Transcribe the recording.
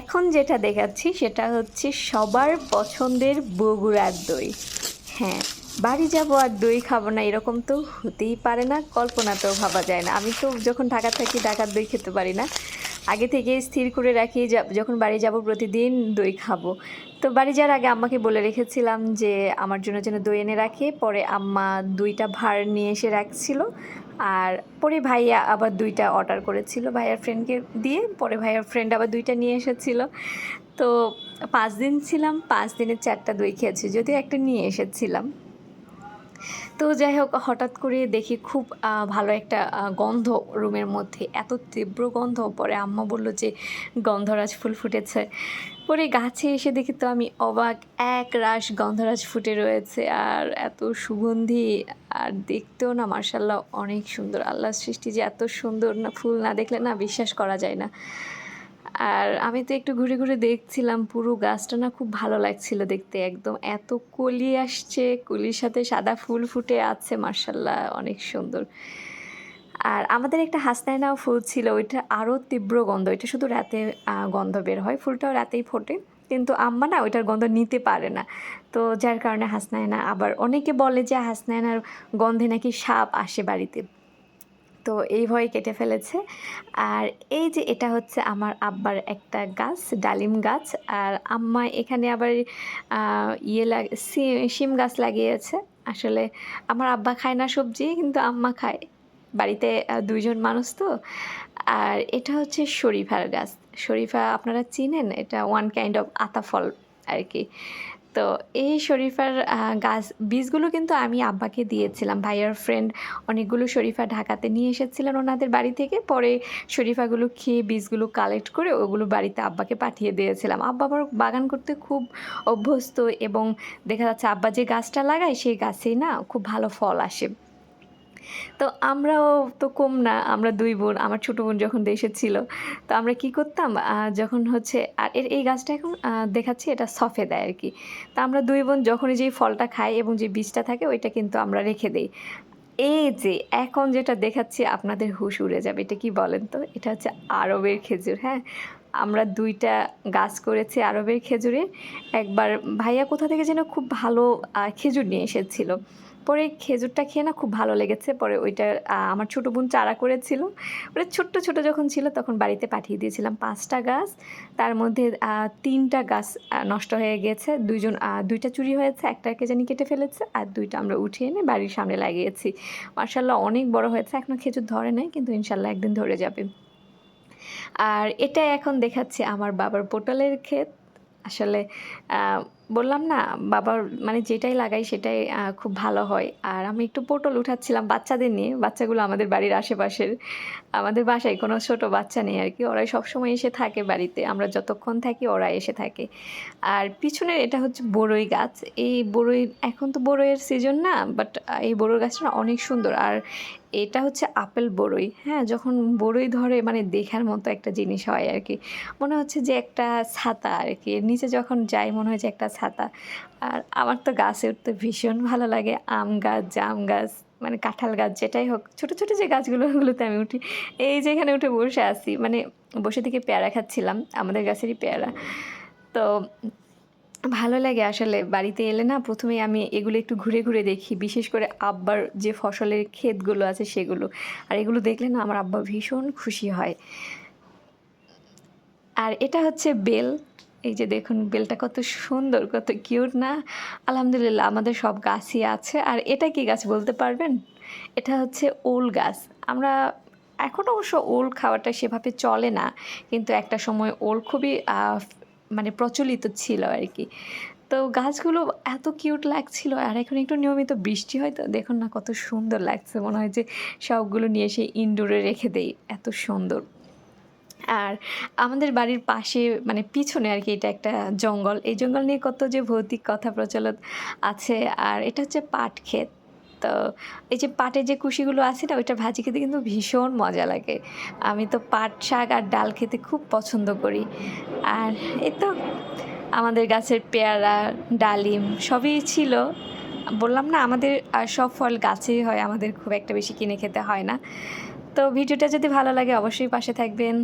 এখন যেটা দেখাচ্ছি সেটা হচ্ছে সবার পছন্দের বগুড়ার দই। হ্যাঁ বাড়ি যাব আর দই খাব না এরকম তো হতেই পারে না, কল্পনাতেও ভাবা যায় না। আমি তো যখন ঢাকা থাকি ঢাকার দই খেতে পারি না। আগে থেকে স্থির করে রাখি যখন বাড়ি যাব প্রতিদিন দই খাব। তো বাড়ি যাওয়ার আগে আম্মাকে বলে রেখেছিলাম যে আমার জন্য যেন দই এনে রাখে। পরে আম্মা দুইটা ভার নিয়ে এসে রাখছিল। আর পরে ভাইয়া আবার দুইটা অর্ডার করেছিল ভাইয়ার ফ্রেন্ডকে দিয়ে, পরে ভাইয়ার ফ্রেন্ড আবার দুইটা নিয়ে এসেছিল। তো পাঁচ দিন ছিলাম, পাঁচ দিনের চারটা দই খেয়েছি, যদিও একটা নিয়ে এসেছিলাম। তো যাই হোক হঠাৎ করে দেখি খুব ভালো একটা গন্ধ রুমের মধ্যে। এত তীব্র গন্ধ। পরে আম্মা বলল যে, গন্ধরাজ ফুল ফুটেছে। পরে গাছে এসে দেখি তো আমি অবাক, এক রাশ গন্ধরাজ ফুটে রয়েছে। আর এত সুগন্ধি, আর দেখতেও না মার্শাল্লাহ অনেক সুন্দর। আল্লাহর সৃষ্টি যে এত সুন্দর, না, ফুল না দেখলে না বিশ্বাস করা যায় না। আর আমি তো একটু ঘুরে ঘুরে দেখছিলাম, পুরো গাছটা না খুব ভালো লাগছিল দেখতে একদম। এত কলি আসছে, কলির সাথে সাদা ফুল ফুটে আছে মার্শাল্লাহ অনেক সুন্দর। আর আমাদের একটা হাসনাইনাও ফুল ছিল, ওইটা আরও তীব্র গন্ধ ওইটা শুধু রাতে গন্ধ বের হয়, ফুলটাও রাতেই ফোটে। কিন্তু আম্মা না ওইটার গন্ধ নিতে পারে না। তো যার কারণে হাসনায়না আবার অনেকে বলে যে হাসনায়নার গন্ধে নাকি সাপ আসে বাড়িতে। তো এই ভয়ে কেটে ফেলেছে। আর এই যে এটা হচ্ছে আমার আব্বার একটা গাছ, ডালিম গাছ। আর আম্মা এখানে আবার ইয়ে লাগ শিম গাছ লাগিয়েছে। আসলে আমার আব্বা খায় না সবজি, কিন্তু আম্মা খায়। বাড়িতে দুইজন মানুষ তো। আর এটা হচ্ছে শরীফার গাছ। শরীফা আপনারা চিনেন? এটা ওয়ান কাইন্ড অফ আতা ফল আর কি। তো এই শরীফার গাছ, বীজগুলো কিন্তু আমি আব্বাকে দিয়েছিলাম। ভাইয়ার ফ্রেন্ড অনেকগুলো শরীফা ঢাকাতে নিয়ে এসেছিলেন ওনাদের বাড়ি থেকে। পরে শরীফাগুলো খেয়ে বীজগুলো কালেক্ট করে ওগুলো বাড়িতে আব্বাকে পাঠিয়ে দিয়েছিলাম। আব্বা আবার বাগান করতে খুব অভ্যস্ত এবং দেখা যাচ্ছে আব্বা যে গাছটা লাগায়, সেই গাছেই না খুব ভালো ফল আসে। তো আমরাও তো কম না, আমরা দুই বোন, আমার ছোটো বোন যখন দেশে ছিল, তো আমরা কি করতাম যখন হচ্ছে, আর এর, এই গাছটা এখন দেখাচ্ছি এটা সফে দেয় আর কি। তা আমরা দুই বোন যখনই যেই ফলটা খাই এবং যে বীজটা থাকে, ওইটা কিন্তু আমরা রেখে দিই। এই যে, এখন যেটা দেখাচ্ছি, আপনাদের হুশ উড়ে যাবে, এটা কি বলেন তো? এটা হচ্ছে আরবের খেজুর হ্যাঁ? আমরা দুইটা গাছ করেছি আরবের খেজুরের একবার ভাইয়া কোথা থেকে যেন খুব ভালো খেজুর নিয়ে এসেছিল। পরে খেজুরটা খেয়ে না খুব ভালো লেগেছে। পরে ওইটা আমার ছোটো বোন চারা করেছিল। ওটা ছোট্ট, ছোট যখন ছিল তখন বাড়িতে পাঠিয়ে দিয়েছিলাম পাঁচটা গাছ। তার মধ্যে তিনটা গাছ নষ্ট হয়ে গেছে। দুইজন দুইটা চুরি হয়েছে, একটাকে জানি কেটে ফেলেছে আর দুইটা আমরা উঠিয়ে এনে বাড়ির সামনে লাগিয়েছি। মার্শাল্লাহ অনেক বড় হয়েছে এখনও খেজুর ধরে নাই, কিন্তু ইনশাল্লাহ একদিন ধরে যাবে। আর এটা এখন দেখাচ্ছে আমার বাবার পটলের ক্ষেত। আসলে বললাম না, বাবার মানে যেটাই লাগাই সেটাই খুব ভালো হয়। আর আমি একটু পটল উঠাচ্ছিলাম বাচ্চাদের নিয়ে। বাচ্চাগুলো আমাদের বাড়ির আশেপাশের, আমাদের বাসায় কোনো ছোট বাচ্চা নেই আর কি। ওরাই সবসময় এসে থাকে বাড়িতে। আমরা যতক্ষণ থাকি ওরা এসে থাকে। আর পিছনের এটা হচ্ছে বড়ই গাছ। এই বড়ই এখন তো বড়ইয়ের সিজন না বাট এই বড়ই গাছটা অনেক সুন্দর। আর এটা হচ্ছে আপেল বড়ই। হ্যাঁ যখন বড়ই ধরে মানে দেখার মতো একটা জিনিস হয় আর কি। মনে হচ্ছে যে একটা ছাতা আর কি। নিচে যখন যাই মনে হয় যে একটা ছাতা। আর আমার তো গাছে উঠতে ভীষণ ভালো লাগে। আম গাছ, জাম গাছ মানে কাঁঠাল গাছ যেটাই হোক। ছোট ছোট যে গাছগুলো, ওগুলোতে আমি উঠি। এই যে এখানে উঠে বসে আছি। মানে বসে থেকে পেয়ারা খাচ্ছিলাম। আমাদের গাছেরই পেয়ারা। তো ভালো লাগে আসলে বাড়িতে এলে না প্রথমে আমি এগুলো একটু ঘুরে ঘুরে দেখি, বিশেষ করে আব্বার যে ফসলের ক্ষেতগুলো আছে সেগুলো। আর এগুলো দেখলে না আমার আব্বা ভীষণ খুশি হয়। আর এটা হচ্ছে বেল। এই যে দেখুন, বেলটা কত সুন্দর, কত কিউট না? আলহামদুলিল্লাহ, আমাদের সব গাছই আছে। আর এটা কি গাছ বলতে পারবেন? এটা হচ্ছে ওল গাছ। আমরা, এখন অবশ্য ওল খাওয়াটা সেভাবে চলে না। কিন্তু একটা সময় ওল খুবই মানে প্রচলিত ছিল আর কি তো গাছগুলো এত কিউট লাগছিল আর এখন একটু নিয়মিত বৃষ্টি হয় তো দেখুন না কত সুন্দর লাগছে। মনে হয় যে সবগুলো নিয়ে এসে ইনডোরে রেখে দেই, এত সুন্দর। আর আমাদের বাড়ির পাশে মানে পিছনে আর কি এটা একটা জঙ্গল। এই জঙ্গল নিয়ে কত যে ভৌতিক কথা প্রচলিত আছে। আর এটা হচ্ছে পাট ক্ষেত। তো এই যে পাটের যে কুশিগুলো আছে না ওইটা ভাজি খেতে কিন্তু ভীষণ মজা লাগে। আমি তো পাট শাক আর ডাল খেতে খুব পছন্দ করি। আর এই তো আমাদের গাছের পেয়ারা ডালিম সবই ছিল। বললাম না আমাদের আহ, সব ফল গাছেই হয় আমাদের খুব একটা বেশি কিনে খেতে হয় না। তো ভিডিওটা যদি ভালো লাগে অবশ্যই পাশে থাকবেন।